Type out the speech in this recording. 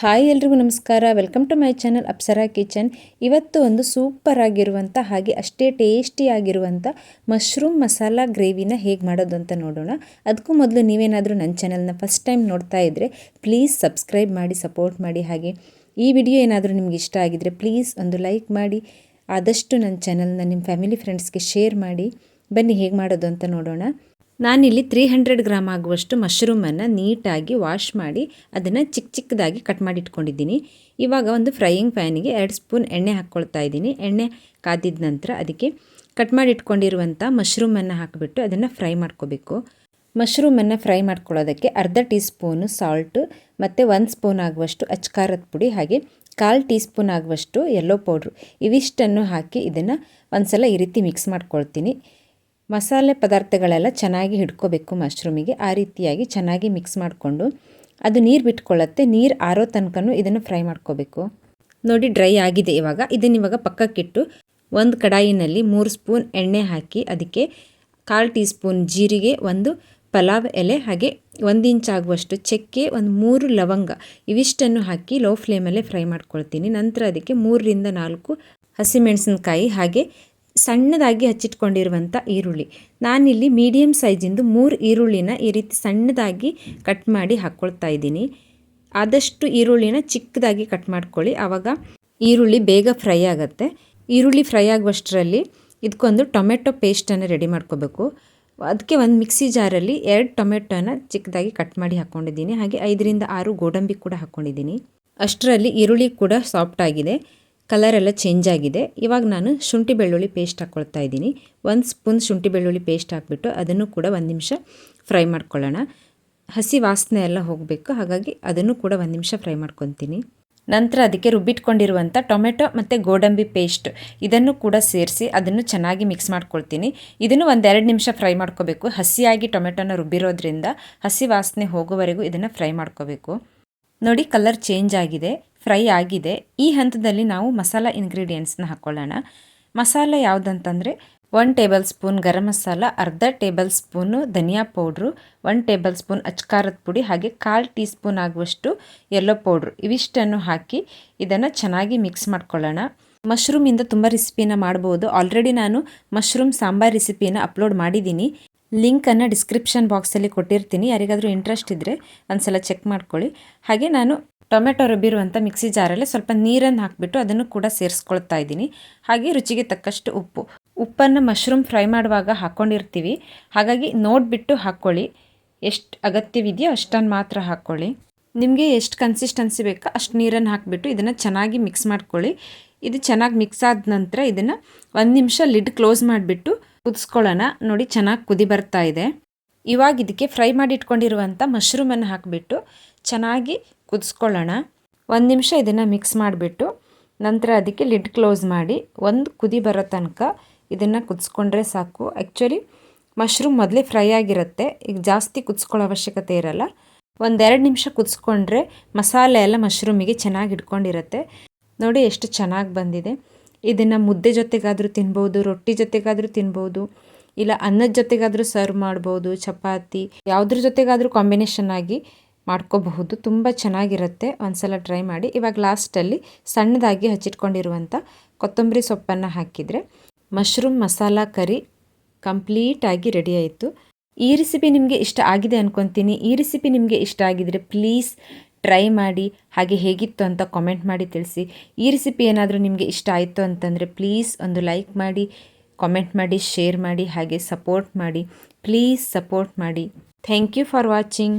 Hi ಎಲ್ರಿಗೂ ನಮಸ್ಕಾರ. Welcome to my channel Apsara kitchen ಇವತ್ತು ಒಂದು ಸೂಪರ್ ಆಗಿರುವಂಥ ಹಾಗೆ ಅಷ್ಟೇ ಟೇಸ್ಟಿ ಆಗಿರುವಂಥ ಮಶ್ರೂಮ್ ಮಸಾಲ ಗ್ರೇವಿನ ಹೇಗೆ ಮಾಡೋದು ಅಂತ ನೋಡೋಣ. ಅದಕ್ಕೂ ಮೊದಲು ನೀವೇನಾದರೂ ನನ್ನ ಚಾನಲ್ನ ಫಸ್ಟ್ ಟೈಮ್ ನೋಡ್ತಾ ಇದ್ದರೆ ಪ್ಲೀಸ್ ಸಬ್ಸ್ಕ್ರೈಬ್ ಮಾಡಿ ಸಪೋರ್ಟ್ ಮಾಡಿ. ಹಾಗೆ ಈ ವಿಡಿಯೋ ಏನಾದರೂ ನಿಮ್ಗೆ ಇಷ್ಟ ಆಗಿದರೆ ಪ್ಲೀಸ್ ಒಂದು ಲೈಕ್ ಮಾಡಿ. ಆದಷ್ಟು ನನ್ನ ಚಾನಲ್ನ ನಿಮ್ಮ ಫ್ಯಾಮಿಲಿ ಫ್ರೆಂಡ್ಸ್ಗೆ ಶೇರ್ ಮಾಡಿ. ಬನ್ನಿ ಹೇಗೆ ಮಾಡೋದು ಅಂತ ನೋಡೋಣ. ನಾನಿಲ್ಲಿ ತ್ರೀ ಹಂಡ್ರೆಡ್ ಗ್ರಾಮ್ ಆಗುವಷ್ಟು ಮಶ್ರೂಮನ್ನು ನೀಟಾಗಿ ವಾಶ್ ಮಾಡಿ ಅದನ್ನು ಚಿಕ್ಕ ಚಿಕ್ಕದಾಗಿ ಕಟ್ ಮಾಡಿ ಇಟ್ಕೊಂಡಿದ್ದೀನಿ. ಇವಾಗ ಒಂದು ಫ್ರೈಯಿಂಗ್ ಪ್ಯಾನಿಗೆ ಎರಡು ಸ್ಪೂನ್ ಎಣ್ಣೆ ಹಾಕ್ಕೊಳ್ತಾ ಇದ್ದೀನಿ. ಎಣ್ಣೆ ಕಾದಿದ ನಂತರ ಅದಕ್ಕೆ ಕಟ್ ಮಾಡಿ ಇಟ್ಕೊಂಡಿರುವಂಥ ಮಶ್ರೂಮನ್ನು ಹಾಕಿಬಿಟ್ಟು ಅದನ್ನು ಫ್ರೈ ಮಾಡ್ಕೋಬೇಕು. ಮಶ್ರೂಮನ್ನು ಫ್ರೈ ಮಾಡ್ಕೊಳ್ಳೋದಕ್ಕೆ ಅರ್ಧ ಟೀ ಸ್ಪೂನು ಸಾಲ್ಟು ಮತ್ತು ಒಂದು ಸ್ಪೂನ್ ಆಗುವಷ್ಟು ಅಚ್ಕಾರದ ಪುಡಿ ಹಾಗೆ ಕಾಲು ಟೀ ಸ್ಪೂನ್ ಆಗುವಷ್ಟು ಎಲ್ಲೋ ಪೌಡ್ರು ಇವಿಷ್ಟನ್ನು ಹಾಕಿ ಇದನ್ನು ಒಂದು ಸಲ ಈ ರೀತಿ ಮಿಕ್ಸ್ ಮಾಡ್ಕೊಳ್ತೀನಿ. ಮಸಾಲೆ ಪದಾರ್ಥಗಳೆಲ್ಲ ಚೆನ್ನಾಗಿ ಹಿಡ್ಕೋಬೇಕು ಮಶ್ರೂಮಿಗೆ. ಆ ರೀತಿಯಾಗಿ ಚೆನ್ನಾಗಿ ಮಿಕ್ಸ್ ಮಾಡಿಕೊಂಡು ಅದು ನೀರು ಬಿಟ್ಕೊಳ್ಳುತ್ತೆ. ನೀರು ಆರೋ ತನಕನೂ ಇದನ್ನು ಫ್ರೈ ಮಾಡ್ಕೋಬೇಕು. ನೋಡಿ, ಡ್ರೈ ಆಗಿದೆ ಇವಾಗ. ಇದನ್ನು ಇವಾಗ ಪಕ್ಕಕ್ಕಿಟ್ಟು ಒಂದು ಕಡಾಯಿನಲ್ಲಿ ಮೂರು ಸ್ಪೂನ್ ಎಣ್ಣೆ ಹಾಕಿ ಅದಕ್ಕೆ ಕಾಲು ಟೀ ಸ್ಪೂನ್ ಜೀರಿಗೆ, ಒಂದು ಪಲಾವ್ ಎಲೆ, ಹಾಗೆ ಒಂದು ಇಂಚ್ ಆಗುವಷ್ಟು ಚಕ್ಕೆ, ಒಂದು ಮೂರು ಲವಂಗ ಇವಿಷ್ಟನ್ನು ಹಾಕಿ ಲೋ ಫ್ಲೇಮಲ್ಲೇ ಫ್ರೈ ಮಾಡ್ಕೊಳ್ತೀನಿ. ನಂತರ ಅದಕ್ಕೆ ಮೂರರಿಂದ ನಾಲ್ಕು ಹಸಿಮೆಣಸಿನಕಾಯಿ, ಹಾಗೆ ಸಣ್ಣದಾಗಿ ಹಚ್ಚಿಟ್ಕೊಂಡಿರುವಂಥ ಈರುಳ್ಳಿ. ನಾನಿಲ್ಲಿ ಮೀಡಿಯಮ್ ಸೈಜಿಂದು ಮೂರು ಈರುಳ್ಳಿನ ಈ ರೀತಿ ಸಣ್ಣದಾಗಿ ಕಟ್ ಮಾಡಿ ಹಾಕ್ಕೊಳ್ತಾ ಇದ್ದೀನಿ. ಆದಷ್ಟು ಈರುಳ್ಳಿನ ಚಿಕ್ಕದಾಗಿ ಕಟ್ ಮಾಡ್ಕೊಳ್ಳಿ. ಆವಾಗ ಈರುಳ್ಳಿ ಬೇಗ ಫ್ರೈ ಆಗುತ್ತೆ. ಈರುಳ್ಳಿ ಫ್ರೈ ಆಗುವಷ್ಟರಲ್ಲಿ ಇದಕ್ಕೊಂದು ಟೊಮೆಟೊ ಪೇಸ್ಟನ್ನು ರೆಡಿ ಮಾಡ್ಕೋಬೇಕು. ಅದಕ್ಕೆ ಒಂದು ಮಿಕ್ಸಿ ಜಾರಲ್ಲಿ ಎರಡು ಟೊಮೆಟೊನ ಚಿಕ್ಕದಾಗಿ ಕಟ್ ಮಾಡಿ ಹಾಕ್ಕೊಂಡಿದ್ದೀನಿ ಹಾಗೆ ಐದರಿಂದ ಆರು ಗೋಡಂಬಿ ಕೂಡ ಹಾಕ್ಕೊಂಡಿದ್ದೀನಿ ಅಷ್ಟರಲ್ಲಿ ಈರುಳ್ಳಿ ಕೂಡ ಸಾಫ್ಟ್ ಆಗಿದೆ. ಕಲರ್ ಎಲ್ಲ ಚೇಂಜ್ ಆಗಿದೆ. ಇವಾಗ ನಾನು ಶುಂಠಿ ಬೆಳ್ಳುಳ್ಳಿ ಪೇಸ್ಟ್ ಹಾಕ್ಕೊಳ್ತಾ ಇದ್ದೀನಿ. ಒಂದು ಸ್ಪೂನ್ ಶುಂಠಿ ಬೆಳ್ಳುಳ್ಳಿ ಪೇಸ್ಟ್ ಹಾಕ್ಬಿಟ್ಟು ಅದನ್ನು ಕೂಡ ಒಂದು ನಿಮಿಷ ಫ್ರೈ ಮಾಡ್ಕೊಳ್ಳೋಣ. ಹಸಿ ವಾಸನೆ ಎಲ್ಲ ಹೋಗಬೇಕು, ಹಾಗಾಗಿ ಅದನ್ನು ಕೂಡ ಒಂದು ನಿಮಿಷ ಫ್ರೈ ಮಾಡ್ಕೊತೀನಿ. ನಂತರ ಅದಕ್ಕೆ ರುಬ್ಬಿಟ್ಕೊಂಡಿರುವಂಥ ಟೊಮೆಟೊ ಮತ್ತು ಗೋಡಂಬಿ ಪೇಸ್ಟ್ ಇದನ್ನು ಕೂಡ ಸೇರಿಸಿ ಅದನ್ನು ಚೆನ್ನಾಗಿ ಮಿಕ್ಸ್ ಮಾಡ್ಕೊಳ್ತೀನಿ. ಇದನ್ನು ಒಂದೆರಡು ನಿಮಿಷ ಫ್ರೈ ಮಾಡ್ಕೋಬೇಕು. ಹಸಿಯಾಗಿ ಟೊಮೆಟೊನ ರುಬ್ಬಿರೋದ್ರಿಂದ ಹಸಿ ವಾಸನೆ ಹೋಗೋವರೆಗೂ ಇದನ್ನು ಫ್ರೈ ಮಾಡ್ಕೋಬೇಕು. ನೋಡಿ ಕಲರ್ ಚೇಂಜ್ ಆಗಿದೆ, ಫ್ರೈ ಆಗಿದೆ. ಈ ಹಂತದಲ್ಲಿ ನಾವು ಮಸಾಲ ಇಂಗ್ರೀಡಿಯೆಂಟ್ಸ್ನ ಹಾಕ್ಕೊಳ್ಳೋಣ ಮಸಾಲ ಯಾವುದಂತಂದರೆ one tablespoon garam masala, ಅರ್ಧ ಟೇಬಲ್ ಸ್ಪೂನು ಧನಿಯಾ ಪೌಡ್ರು ಒನ್ ಟೇಬಲ್ ಸ್ಪೂನ್ ಅಚ್ಕಾರದ ಪುಡಿ ಹಾಗೆ ಕಾಲು ಟೀ ಸ್ಪೂನ್ ಆಗುವಷ್ಟು ಎಲ್ಲೋ ಪೌಡ್ರು. ಇವಿಷ್ಟನ್ನು ಹಾಕಿ ಇದನ್ನು ಚೆನ್ನಾಗಿ ಮಿಕ್ಸ್ ಮಾಡ್ಕೊಳ್ಳೋಣ. ಮಶ್ರೂಮಿಂದ ತುಂಬ ರೆಸಿಪಿನ ಮಾಡ್ಬೋದು. ಆಲ್ರೆಡಿ ನಾನು ಮಶ್ರೂಮ್ ಸಾಂಬಾರ್ ರೆಸಿಪಿನ ಅಪ್ಲೋಡ್ ಮಾಡಿದ್ದೀನಿ. ಲಿಂಕನ್ನು ಡಿಸ್ಕ್ರಿಪ್ಷನ್ ಬಾಕ್ಸಲ್ಲಿ ಕೊಟ್ಟಿರ್ತೀನಿ. ಯಾರಿಗಾದರೂ ಇಂಟ್ರೆಸ್ಟ್ ಇದ್ದರೆ ಒಂದು ಸಲ ಚೆಕ್ ಮಾಡ್ಕೊಳ್ಳಿ. ಹಾಗೆ ನಾನು ಟೊಮೆಟೊ ರುಬ್ಬಿರುವಂಥ ಮಿಕ್ಸಿ ಜಾರಲ್ಲಿ ಸ್ವಲ್ಪ ನೀರನ್ನು ಹಾಕಿಬಿಟ್ಟು ಅದನ್ನು ಕೂಡ ಸೇರಿಸ್ಕೊಳ್ತಾ ಇದ್ದೀನಿ. ಹಾಗೆ ರುಚಿಗೆ ತಕ್ಕಷ್ಟು ಉಪ್ಪು. ಉಪ್ಪನ್ನು ಮಶ್ರೂಮ್ ಫ್ರೈ ಮಾಡುವಾಗ ಹಾಕ್ಕೊಂಡಿರ್ತೀವಿ ಹಾಗಾಗಿ ನೋಡಿಬಿಟ್ಟು ಹಾಕ್ಕೊಳ್ಳಿ. ಎಷ್ಟು ಅಗತ್ಯವಿದೆಯೋ ಅಷ್ಟನ್ನು ಮಾತ್ರ ಹಾಕ್ಕೊಳ್ಳಿ. ನಿಮಗೆ ಎಷ್ಟು ಕನ್ಸಿಸ್ಟೆನ್ಸಿ ಬೇಕೋ ಅಷ್ಟು ನೀರನ್ನು ಹಾಕಿಬಿಟ್ಟು ಇದನ್ನು ಚೆನ್ನಾಗಿ ಮಿಕ್ಸ್ ಮಾಡ್ಕೊಳ್ಳಿ. ಇದು ಚೆನ್ನಾಗಿ ಮಿಕ್ಸ್ ಆದ ನಂತರ ಇದನ್ನು ಒಂದು ನಿಮಿಷ ಲಿಡ್ ಕ್ಲೋಸ್ ಮಾಡಿಬಿಟ್ಟು ಕುದಿಸ್ಕೊಳ್ಳೋಣ. ನೋಡಿ ಚೆನ್ನಾಗಿ ಕುದಿ ಬರ್ತಾ ಇದೆ. ಇವಾಗ ಇದಕ್ಕೆ ಫ್ರೈ ಮಾಡಿ ಇಟ್ಕೊಂಡಿರುವಂಥ ಮಶ್ರೂಮನ್ನು ಹಾಕಿಬಿಟ್ಟು ಚೆನ್ನಾಗಿ ಕುದಿಸ್ಕೊಳ್ಳೋಣ. ಒಂದು ನಿಮಿಷ ಇದನ್ನು ಮಿಕ್ಸ್ ಮಾಡಿಬಿಟ್ಟು ನಂತರ ಅದಕ್ಕೆ ಲಿಡ್ ಕ್ಲೋಸ್ ಮಾಡಿ ಒಂದು ಕುದಿ ಬರೋ ತನಕ ಇದನ್ನು ಕುದಿಸ್ಕೊಂಡ್ರೆ ಸಾಕು. ಆ್ಯಕ್ಚುಲಿ ಮಶ್ರೂಮ್ ಮೊದಲೇ ಫ್ರೈ ಆಗಿರುತ್ತೆ. ಈಗ ಜಾಸ್ತಿ ಕುದಿಸ್ಕೊಳ್ಳೋ ಅವಶ್ಯಕತೆ ಇರಲ್ಲ. ಒಂದೆರಡು ನಿಮಿಷ ಕುದಿಸ್ಕೊಂಡ್ರೆ ಮಸಾಲೆ ಎಲ್ಲ ಮಶ್ರೂಮಿಗೆ ಚೆನ್ನಾಗಿ ಇಟ್ಕೊಂಡಿರುತ್ತೆ ನೋಡಿ ಎಷ್ಟು ಚೆನ್ನಾಗಿ ಬಂದಿದೆ. ಇದನ್ನು ಮುದ್ದೆ ಜೊತೆಗಾದರೂ ತಿನ್ಬೋದು, ರೊಟ್ಟಿ ಜೊತೆಗಾದರೂ ತಿನ್ಬೋದು, ಇಲ್ಲ ಅನ್ನದ ಜೊತೆಗಾದರೂ ಸರ್ವ್ ಮಾಡ್ಬೋದು, ಚಪಾತಿ, ಯಾವುದ್ರ ಜೊತೆಗಾದರೂ ಕಾಂಬಿನೇಷನ್ ಆಗಿ ಮಾಡ್ಕೋಬಹುದು. ತುಂಬ ಚೆನ್ನಾಗಿರುತ್ತೆ. ಒಂದ್ಸಲ ಟ್ರೈ ಮಾಡಿ. ಇವಾಗ ಲಾಸ್ಟಲ್ಲಿ ಸಣ್ಣದಾಗಿ ಹಚ್ಚಿಟ್ಕೊಂಡಿರುವಂಥ ಕೊತ್ತಂಬರಿ ಸೊಪ್ಪನ್ನು ಹಾಕಿದರೆ ಮಶ್ರೂಮ್ ಮಸಾಲ ಕರಿ ಕಂಪ್ಲೀಟಾಗಿ ರೆಡಿ ಆಯಿತು. ಈ ರೆಸಿಪಿ ನಿಮಗೆ ಇಷ್ಟ ಆಗಿದೆ ಅಂದ್ಕೊತೀನಿ ಈ ರೆಸಿಪಿ ನಿಮಗೆ ಇಷ್ಟ ಆಗಿದರೆ ಪ್ಲೀಸ್ ಟ್ರೈ ಮಾಡಿ, ಹಾಗೆ ಹೇಗಿತ್ತು ಅಂತ ಕಾಮೆಂಟ್ ಮಾಡಿ ತಿಳಿಸಿ. ಈ ರೆಸಿಪಿ ಏನಾದರೂ ನಿಮಗೆ ಇಷ್ಟ ಆಯಿತು ಅಂತಂದರೆ ಪ್ಲೀಸ್ ಒಂದು ಲೈಕ್ ಮಾಡಿ ಕಾಮೆಂಟ್ ಮಾಡಿ ಶೇರ್ ಮಾಡಿ, ಹಾಗೆ ಸಪೋರ್ಟ್ ಮಾಡಿ. ಪ್ಲೀಸ್ ಸಪೋರ್ಟ್ ಮಾಡಿ. Thank you for watching